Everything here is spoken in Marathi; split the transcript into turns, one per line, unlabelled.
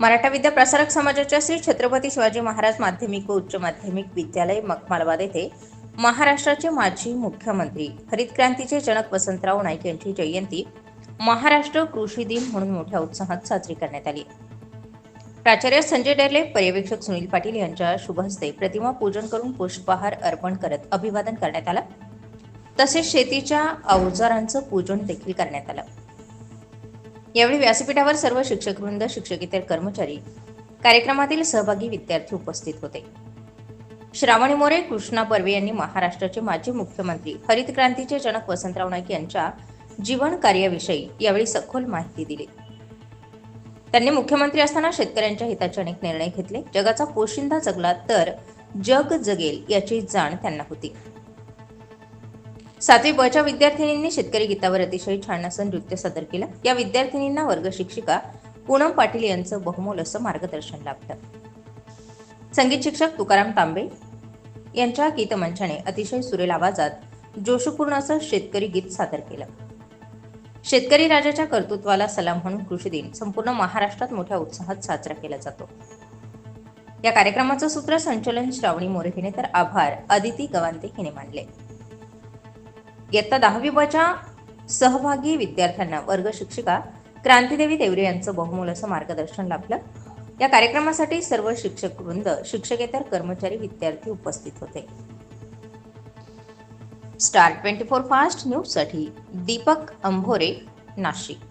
मराठा विद्या प्रसारक समाजाच्या श्री छत्रपती शिवाजी महाराज माध्यमिक व उच्च माध्यमिक विद्यालय मखमालवाद येथे महाराष्ट्राचे माजी मुख्यमंत्री हरित क्रांतीचे जनक वसंतराव नाईक यांची जयंती महाराष्ट्र कृषी दिन म्हणून मोठ्या उत्साहात साजरी करण्यात आली. प्राचार्य संजय डेरले पर्यवेक्षक सुनील पाटील यांच्या शुभ हस्ते प्रतिमा पूजन करून पुष्पहार अर्पण करत अभिवादन करण्यात आलं. तसेच शेतीच्या अवजारांचं पूजन देखील करण्यात आलं. यावेळी व्यासपीठावर सर्व शिक्षकवृंद शिक्षकेतर कर्मचारी कार्यक्रमातील सहभागी विद्यार्थी उपस्थित होते. श्रावणी मोरे कृष्णा बर्वे यांनी महाराष्ट्राचे माजी मुख्यमंत्री हरित क्रांतीचे जनक वसंतराव नाईक यांच्या जीवन कार्याविषयी यावेळी सखोल माहिती दिली. त्यांनी मुख्यमंत्री असताना शेतकऱ्यांच्या हिताचे अनेक निर्णय घेतले. जगाचा पोशिंदा जगला तर जग जगेल याची जाण त्यांना होती. सातवी बच्या विद्यार्थिनींनी शेतकरी गीतावर अतिशय छान असं नृत्य सादर केलं. या विद्यार्थिनींना वर्ग शिक्षिका पूनम पाटील यांचं बहुमोल असं मार्गदर्शन लाभलं. संगीत शिक्षक तुकाराम तांबे यांच्या गीतमंचाने अतिशय सुरेल आवाजात जोशपूर्ण असं शेतकरी गीत सादर केलं. शेतकरी राजाच्या कर्तृत्वाला सलाम म्हणून कृषी दिन संपूर्ण महाराष्ट्रात मोठ्या उत्साहात साजरा केला जातो. या कार्यक्रमाचं सूत्र संचलन श्रावणी मोरे हिने तर आभार अदिती गवांते हिने मानले. इयत्ता दहावीच्या सहभागी विद्यार्थ्यांना वर्ग शिक्षिका क्रांतीदेवी देवरे यांचं बहुमोल असं मार्गदर्शन लाभलं. या कार्यक्रमासाठी सर्व शिक्षक वृंद शिक्षकेतर कर्मचारी विद्यार्थी उपस्थित होते. स्टार ट्वेंटी फोर फास्ट न्यूजसाठी दीपक अंभोरे नाशिक.